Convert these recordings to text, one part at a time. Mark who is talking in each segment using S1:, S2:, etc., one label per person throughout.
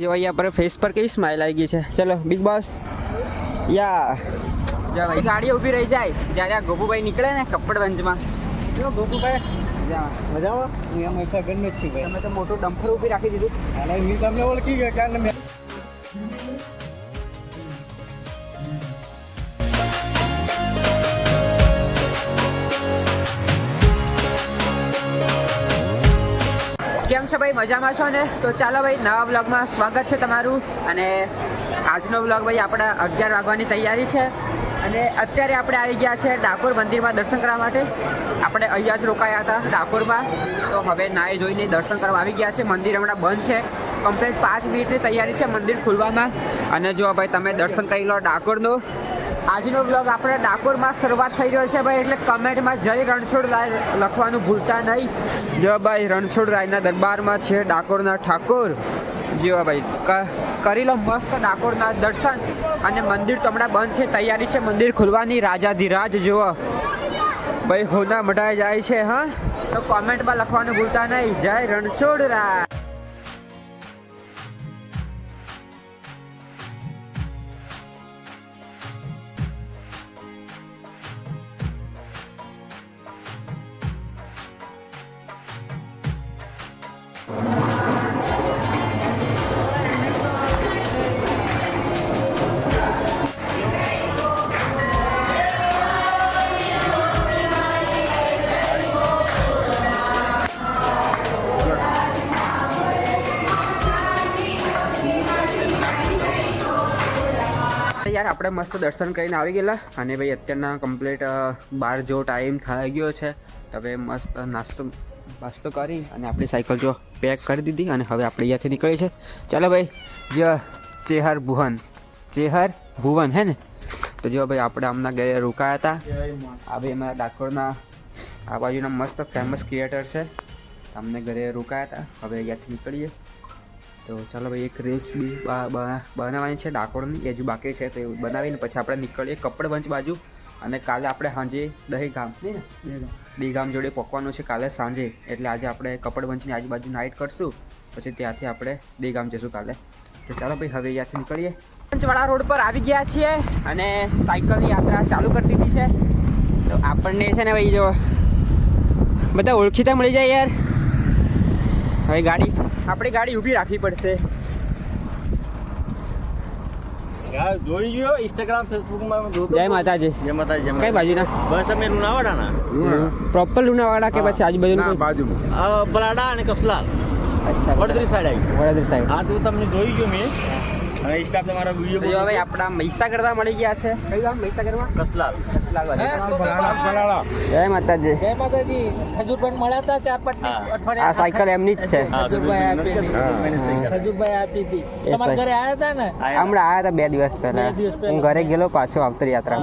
S1: જો અહીંયા પર ફેસ પર કેવી સ્માઈલ આવી ગઈ છે. ચલો બિગ બોસ યા. જા ભાઈ ગાડી ઊભી રહી જાય. જ્યારે આ ગોપુભાઈ નીકળે ને કપડવંજમાં જો ગોપુભાઈ. મજામાં?
S2: હું એમ ગણ જ છું ભાઈ.
S1: તમે તો મોટું ડમ્ફર ઊભી રાખી દીધું.
S2: અને હું તમને ઓળખી ગયો કારણ
S1: છો ભાઈ? મજામાં છો ને? તો ચાલો ભાઈ, નવા બ્લોગમાં સ્વાગત છે તમારું. અને આજનો બ્લોગ ભાઈ આપણે અગિયાર વાગવાની તૈયારી છે. અને અત્યારે આપણે આવી ગયા છે ડાકોર મંદિરમાં દર્શન કરવા માટે. આપણે અહીંયા જ રોકાયા હતા ડાકોરમાં. તો હવે નાહી જોઈને દર્શન કરવા આવી ગયા છે. મંદિર હમણાં બંધ છે. કમ્પ્લીટ પાંચ મિનિટની તૈયારી છે મંદિર ખુલવામાં. અને જો ભાઈ, તમે દર્શન કરી લો ડાકોરનું. આજનો બ્લોગ આપણે ડાકોરમાં શરૂઆત થઈ રહ્યો છે ભાઈ, એટલે કમેન્ટમાં જય રણછોડ રાય લખવાનું ભૂલતા નહીં. જો ભાઈ, રણછોડ રાયના દરબારમાં છે ડાકોરના ઠાકોર. જો ભાઈ કરી લો મસ્ત ડાકોરના દર્શન. અને મંદિર તો હમણાં બંધ છે, તૈયારી છે મંદિર ખુલવાની. રાજાધિરાજ, જુઓ. ભાઈ, હોના મઢાઈ જાય છે, હા. તો કોમેન્ટમાં લખવાનું ભૂલતા નહીં. જય રણછોડ યાર, આપણે મસ્ત દર્શન કરીને આવી ગયેલા. અને ભાઈ, અત્યારના કમ્પ્લીટ બાર જેવો ટાઈમ થઈ ગયો છે. હવે મસ્ત નાસ્તો નાસ્તો કરી અને આપણી સાયકલ જો પેક કરી દીધી અને હવે આપણે અહીંયાથી નીકળી છે ચાલો ભાઈ જો ચેહર ભુવન. ચેહર ભુવન, હે ને? તો જો ભાઈ, આપણે આમના ઘરે રોકાયા હતા. આ ભાઈ, અમારા ડાકોરના આ બાજુના મસ્ત ફેમસ ક્રિએટર છે. અમને ઘરે રોકાયા હતા. હવે અહીંયાથી નીકળીએ. તો ચાલો ભાઈ એક રીલ્સ બી બનાવવાની છે ડાકોરની. એ હજુ બાકી છે તો બનાવીને પછી આપણે નીકળીએ કપડવંચ બાજુ. અને કાલે આપણે સાંજે દહીં ગામ દહી ગામ જોડે પકવાનું છે કાલે સાંજે. એટલે આજે આપણે કપડવંચની આજુબાજુ નાઇટ કરશું. પછી ત્યાંથી આપણે દહી ગામ જઈશું કાલે. તો ચાલો ભાઈ હવે અહીંયાથી નીકળીએ. પંચવાડા રોડ પર આવી ગયા છીએ અને સાયકલની યાત્રા ચાલુ કરી દીધી છે. તો આપણને છે ને ભાઈ જો બધા ઓળખીતા મળી જાય યાર. હવે ગાડી આપણી ગાડી ઊભી રાખવી પડશે.
S2: જોઈ ગયો ઇન્સ્ટાગ્રામ ફેસબુકમાં
S1: જય માતાજી.
S2: જય માતાજી જય
S1: કઈ
S2: માતાજી.
S1: બાજુના?
S2: બસ અમે લુણાવાડાના.
S1: પ્રોપર લુણાવાડા કે પછી આજુબાજુ
S3: ના બાજુમાં.
S2: આ અને કસલાલ.
S1: અચ્છા
S2: વડોદરી સાઈડ આવી.
S1: વડોદરા સાઈડ
S2: હા તો તમને જોઈ ગયો મેં. અને ઇન્સ્ટા તમારા
S1: વિડિયો જો
S2: વીડિયો
S1: આપડા મૈસા કરતા મળી ગયા છે. કઈ ગામ? મહીસાગરમાં
S2: કસલાલ
S1: કસલાલ.
S3: બલાળા બલાળા
S1: જય માતાજી.
S4: જય માતાજી. ખજૂરભાઈ મળ્યા હતા ચાર પાંચ અઠવાડિયા.
S1: આ સાયકલ એમની જ છે.
S2: હા,
S4: ખજૂરભાઈ આપી હતી. ખજૂરભાઈ આપી હતી. તમારા ઘરે આયા હતા ને?
S1: હમણાં આયા હતા બે દિવસ પહેલા. હું ઘરે ગયેલો પાછો આવતો
S2: નીકળ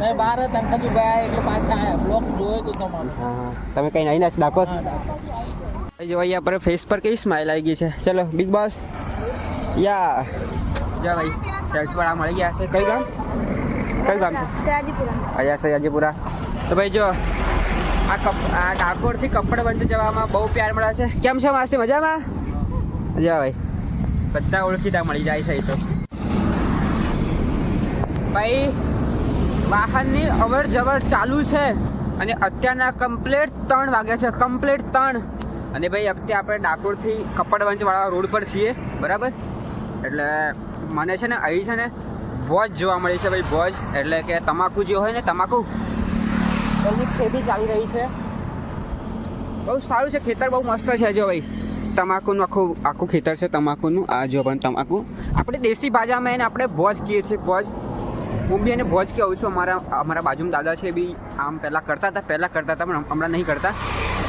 S4: મેં બહાર હતા ખજૂરભાઈ એટલે પાછા આયા. બ્લોક જોયો તો તમારો.
S1: તમે કઈ નહીં ના ડાકોર? જો અહીંયા પર ફેસ પર કેવી સ્માઇલ આવી ગઈ છે. ચલો બિગ બોસ યા. જા ભાઈ વાળા મળી ગયા છે. કઈ ગામ? કઈ ગામ
S5: સયાજીપુરા
S1: અહીંયા સયાજીપુરા તો ભાઈ જો આ કપ આ ડાકોરથી કપડવંજ જવામાં બહુ પ્યાર મળે છે. કેમ છે માસી? મજામાં? જા ભાઈ બધા ઓળખીતા મળી જાય છે તો. ભાઈ વાહનની અવર જવર ચાલુ છે અને અત્યારના કમ્પ્લેટ ત્રણ વાગ્યા છે. કમ્પ્લેટ ત્રણ. અને ભાઈ અત્યારે આપણે ડાકોરથી કપડવંજવાળા રોડ પર છીએ. બરાબર? એટલે મને છે ને અહીં છે ને ભોજ જોવા મળી છે ભાઈ ભોજ એટલે કે તમાકુ જે હોય ને, તમાકુ. એની ખેતી ચાલી રહી છે. બહુ સારું છે, ખેતર બહુ મસ્ત છે જો ભાઈ. તમાકુનું આખું આખું ખેતર છે તમાકુનું. આ જો પણ તમાકુ. આપણે દેશી ભાષામાં એને આપણે ભોજ કહીએ છીએ ભોજ હું બી એને ભોજ કહું છું. અમારા અમારા બાજુમાં દાદા છે બી આમ પહેલાં કરતા હતા, પહેલાં કરતા હતા, પણ હમણાં નહીં કરતા.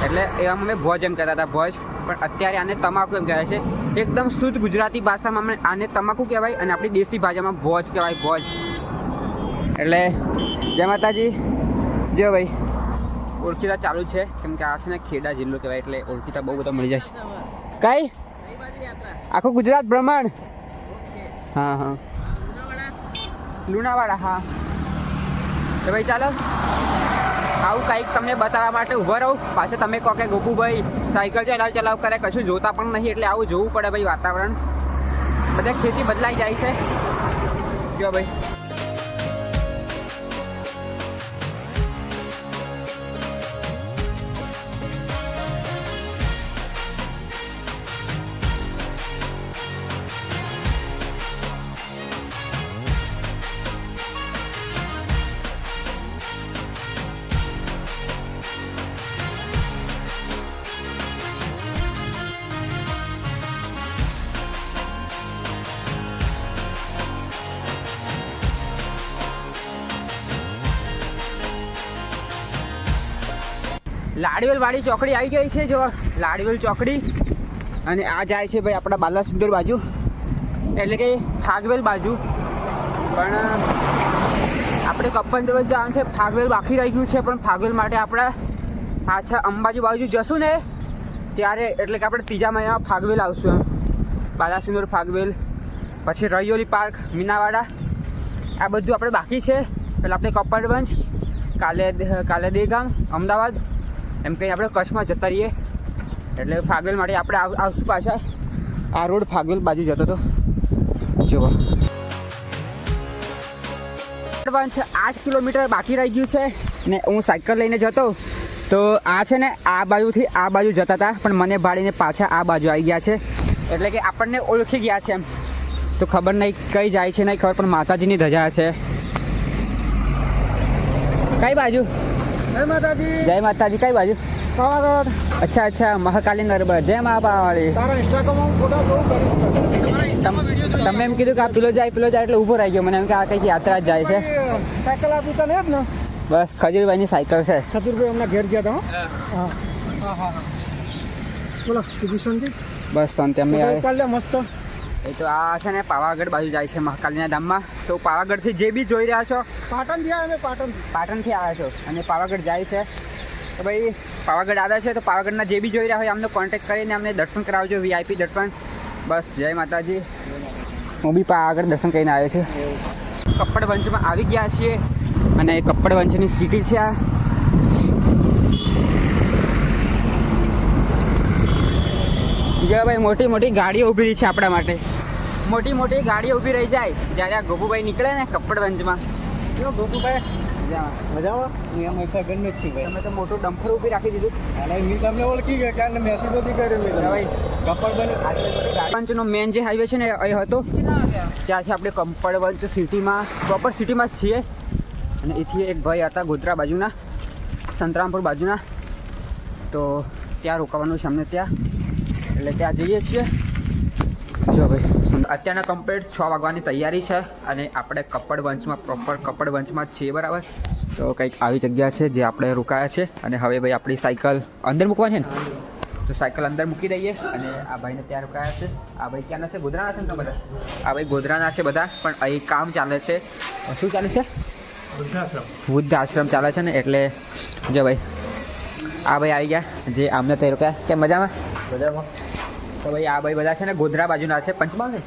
S1: એટલે એવા અમે ભોજ એમ કહેતા હતા, ભોજ. પણ અત્યારે આને તમાકુ એમ કહેવાય છે. એકદમ શુદ્ધ ગુજરાતી ભાષામાં અમે આને તમાકુ કહેવાય અને આપણી દેશી ભાષામાં ભોજ કહેવાય, ભોજ. એટલે જય માતાજી. જો ભાઈ. ઓળખીતા ચાલુ છે. કેમ કે આ છે ને ખેડા જિલ્લો કહેવાય, એટલે ઓળખીતા બહુ બધા મળી જાય છે. કઈ? આખું ગુજરાત ભ્રમણ હા હા. લુણાવાડા, હા. તો ભાઈ, ચાલો. આવું કંઈક તમને બતાવવા માટે ઊભો રહું. પાછું તમે કહો કે ગોપુભાઈ સાયકલ ચલાવ ચલાવ કરે, કશું જોતા પણ નહીં, એટલે આવું જોવું પડે ભાઈ વાતાવરણ. બધા ખેતી બદલાઈ જાય છે. જો ભાઈ. લાડવેલ વાળી ચોકડી આવી ગઈ છે, જો. લાડવેલ ચોકડી. અને આ જાય છે ભાઈ આપણા બાલાસિંદોર બાજુ. એટલે કે ફાગવેલ બાજુ. પણ આપણે કપ્પન દેવલ જવાનું છે. ફાગવેલ બાકી રહી ગયું છે, પણ ફાગવેલ માટે આપણે પાછા અંબાજી બાજુ જશું ને, ત્યારે એટલે કે આપણે ત્રીજા મહિનામાં ફાગવેલ આવશું એમ. બાલાસિંદોર ફાગવેલ, પછી રૈયોલી પાર્ક, મીનાવાડા. આ બધું આપણે બાકી છે. પહેલાં આપણે કપ્પડવંજ કાલે કાલે દેગામ, અમદાવાદ. એમ કંઈ આપણે કચ્છમાં જતા રહીએ. એટલે ફાગવેલ માટે આપણે આવ- આવશું પાછા. આ રોડ ફાગવેલ બાજુ જતો હતો. જુઓ. આઠ કિલોમીટર બાકી રહી ગયું છે ને હું સાયકલ લઈને જતો. તો આ છે ને આ બાજુથી આ બાજુ જતા હતા, પણ મને ભાડીને પાછા આ બાજુ આવી ગયા છે. એટલે કે આપણને ઓળખી ગયા છે એમ. તો ખબર નહીં કઈ જાય છે નહીં ખબર, પણ માતાજીની ધજા છે. કઈ બાજુ?
S4: જય માતાજી.
S1: જય માતાજી કઈ બાજુ?
S4: પાવાગઢ
S1: અચ્છા અચ્છા મહાકાલી નરબર જય મહાબાવાળી
S4: તારા ઇન્સ્ટાગ્રામમાં ફોટો જોઉં કરી
S1: તમ- એમ કીધું કે આ પેલો જાય પેલો જાય એટલે ઊભો રહી ગયો. મને એમ કે આ કંઈક યાત્રા જ જાય છે.
S4: સાયકલ આપી તને જ ને?
S1: બસ ખજૂરભાઈની સાયકલ છે.
S4: ખજૂરભાઈ અમને ઘેર ગયા હતા હા. હા. હા. બોલો બીજી શાંતિ
S1: બસ શાંતિ. અમે
S4: ઉપાડ મસ્ત.
S1: એ તો આ છે ને પાવાગઢ બાજુ જાય છે મહાકાલીના ધામમાં. તો પાવાગઢથી જે બી જોઈ રહ્યા છો
S4: પાટણ આવ્યા અમે પાટણ
S1: પાટણથી આવ્યા છો અને પાવાગઢ જાય છે. તો ભાઈ, પાવાગઢ આવે છે તો પાવાગઢના જે બી જોઈ રહ્યા હોય અમને કોન્ટેક્ટ કરીને અમને દર્શન કરાવજો વીઆઈપી દર્શન. બસ, જય માતાજી. હું બી પાવાગઢ દર્શન કરીને આવ્યો છું. કપ્પડવંશમાં આવી ગયા છીએ અને કપ્પડવંશની સિટી છે આ. જો ભાઈ, મોટી મોટી ગાડીઓ ઊભી રહી છે આપણા માટે. મોટી મોટી ગાડીઓ ઊભી રહી જાય જ્યારે આ ગોપુભાઈ નીકળે ને કપ્પડવંશમાં જો ગોપુભાઈ મજામાં
S4: મજામાં? હું એમ મૈસા ગણ જ ભાઈ.
S1: તમે તો મોટું ડમ્ફર ઊભી રાખી દીધું.
S4: અને મેં તમને ઓળખી ગયા કારણ મેસેજ નથી કર્યો મેં.
S1: ભાઈ પંચનો મેન જે હાઈવે છે ને એ હતો. ત્યાંથી આપણે કંપડવંચ સિટીમાં પ્રોપર સિટીમાં જ છીએ. અને એથી એક ભાઈ હતા ગોધરા બાજુના સંતરામપુર બાજુના. તો ત્યાં રોકાવાનું છે અમને ત્યાં. એટલે ત્યાં જઈએ છીએ. જો ભાઈ અત્યારના કમ્પ્લીટ છ વાગવાની તૈયારી છે અને આપણે કપડવંશમાં પ્રોપર કપડ વંચમાં છીએ બરાબર? તો કંઈક આવી જગ્યા છે જે આપણે રોકાયા છે. અને હવે ભાઈ આપણી સાયકલ અંદર મૂકવાની છે ને? તો સાયકલ અંદર મૂકી દઈએ અને આ ભાઈને ત્યાં રોકાયા છે. આ ભાઈ ક્યાંના છે? ગોધરાના છે ને બધા? આ ભાઈ ગોધરાના છે બધા પણ અહીં કામ ચાલે છે. શું ચાલે છે? વૃદ્ધ આશ્રમ ચાલે છે ને? એટલે જો ભાઈ આ ભાઈ આવી ગયા જે આમને ત્યાં રોકાયા. કેમ મજામાં?
S2: મજામાં.
S1: તો ભાઈ આ ભાઈ બધા છે ને ગોધરા બાજુના છે, પંચમહાલ ને?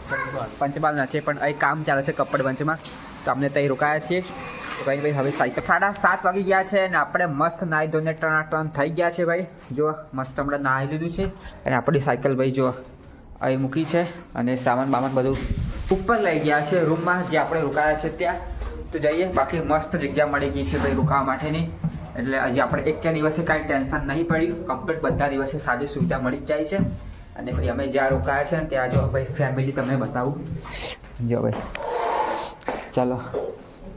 S1: પંચમહાલના છે, પણ અહીં કામ ચાલે છે કપડ પંચમાં તો અમને ત્યાં રોકાયા છીએ. તો ભાઈ ભાઈ, હવે સાયકલ સાડા સાત વાગી ગયા છે અને આપણે મસ્ત નાહી ધોઈને ટણાટણ થઈ ગયા છે ભાઈ. જો મસ્ત હમણાં નાહી લીધું છે. અને આપણી સાયકલ ભાઈ જો અહીં મૂકી છે અને સામાન બામાન બધું ઉપર લઈ ગયા છે રૂમમાં, જે આપણે રોકાયા છે ત્યાં. તો જઈએ, બાકી મસ્ત જગ્યા મળી ગઈ છે ભાઈ રોકાવા માટેની. એટલે હજી આપણે એક દિવસે કાંઈ ટેન્શન નહીં પડ્યું. કમ્પ્લીટ બધા દિવસે સારી સુવિધા મળી જ જાય છે. અને ભાઈ અમે જ્યાં રોકાયા છે ને ત્યાં જો ભાઈ ફેમિલી તમને બતાવું. જો ભાઈ. ચાલો.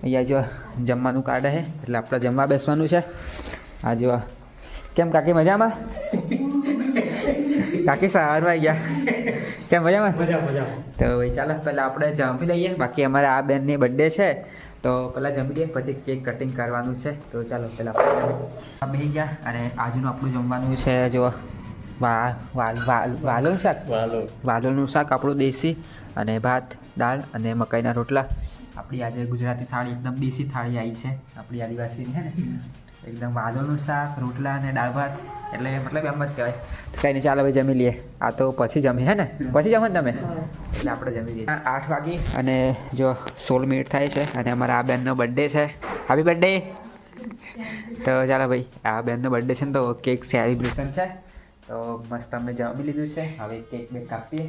S1: અહીંયા જો જમવાનું કાઢે છે એટલે આપણે જમવા બેસવાનું છે. આ જો કેમ કાકી મજામાં? કાકી સવારમાં આવી ગયા. કેમ મજામાં?
S2: મજા મજા.
S1: તો ભાઈ ચાલો પહેલાં આપણે જમી લઈએ. બાકી અમારે આ બેનની બર્થડે છે. તો પહેલાં જમી લઈએ પછી કેક કટિંગ કરવાનું છે. તો ચાલો પહેલાં આપણે જમી ગયા અને આજનું આપણું જમવાનું છે જો વા વાલ વાલ વાલોનું શાક.
S2: વાલો
S1: વાલોનું શાક આપણું દેશી અને ભાત દાળ અને મકાઈના રોટલા. આપણી આજે ગુજરાતી થાળી એકદમ દેશી થાળી આવી છે. આપણી આદિવાસીની છે ને. એકદમ વાલોનું શાક રોટલા અને દાળ ભાત. એટલે મતલબ એમ જ કહેવાય. તો કંઈ નહીં ચાલો ભાઈ જમી લઈએ. આ તો પછી જમી હે ને? પછી જમો ને તમે? એટલે આપણે જમી લઈએ. આઠ વાગી અને જો સોળ મિનિટ થાય છે અને અમારા આ બેનનો બર્થડે છે. હેપી બર્થડે તો ચાલો ભાઈ આ બેનનો બર્થડે છે ને તો કેક સેલિબ્રેશન છે. તો મસ્ત અમે જમી લીધું છે. હવે કેક બેક કાપીએ.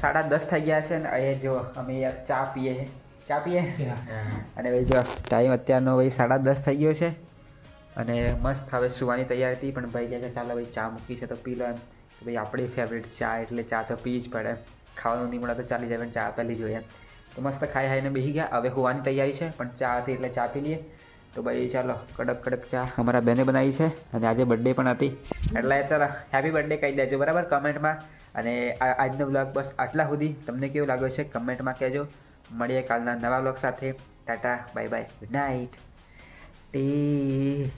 S1: સાડા દસ થઈ ગયા છે ને અહીંયા જો અમે ચા પીએ છે. ચા પીએ અને ભાઈ જો ટાઈમ અત્યારનો ભાઈ સાડા દસ થઈ ગયો છે. અને મસ્ત હવે સુવાની તૈયારી હતી પણ ભાઈ કહે કે ચાલો ભાઈ ચા મૂકી છે તો પી લો. એમ ભાઈ આપણી ફેવરેટ ચા એટલે ચા તો પી જ પડે. ખાવાનું નહીં મળે તો ચાલી જાય પણ ચા પહેલી જોઈએ. તો મસ્ત ખાઈ ખાઈને બેસી ગયા. હવે હોવાની તૈયારી છે પણ ચા હતી એટલે ચા પી લઈએ. તો ભાઈ ચાલો કડક કડક ચા અમારા બેને બનાવી છે અને આજે બર્થડે પણ હતી. એટલે ચાલો હેપી બર્થડે કહી દેજો બરાબર? કમેન્ટમાં અને આજનો બ્લોગ બસ આટલા સુધી. તમને કેવું લાગ્યો છે? કમેન્ટમાં કહેજો. મળીએ કાલના નવા બ્લોગ સાથે. Tata bye bye good night T